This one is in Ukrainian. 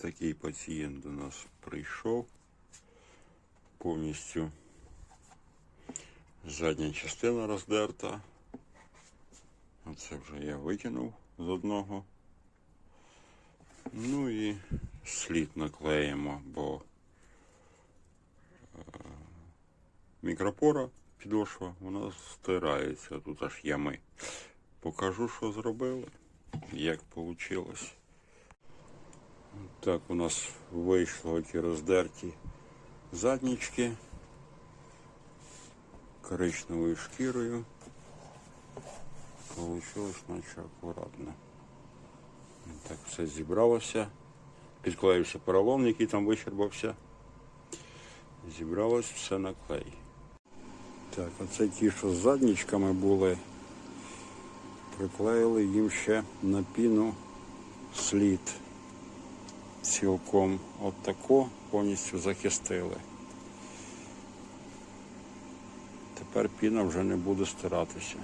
Такий пацієнт до нас прийшов. Повністю задня частина роздерта. Оце вже я викинув з одного. Ну і слід наклеїмо, бо е, мікропора підошва, вона стирається, тут аж ями. Покажу, що зробили, як вийшло. Так, у нас вийшло ті роздерті заднічки коричневою шкірою. Получилось наче акуратно. Так все зібралося. Підклеївся поролон, який там вищербався. Зібралось все на клей. Так, оце ті, що з заднічками були, приклеїли їм ще на піну слід. Цілком отако повністю захистили. Тепер піна вже не буде стиратися.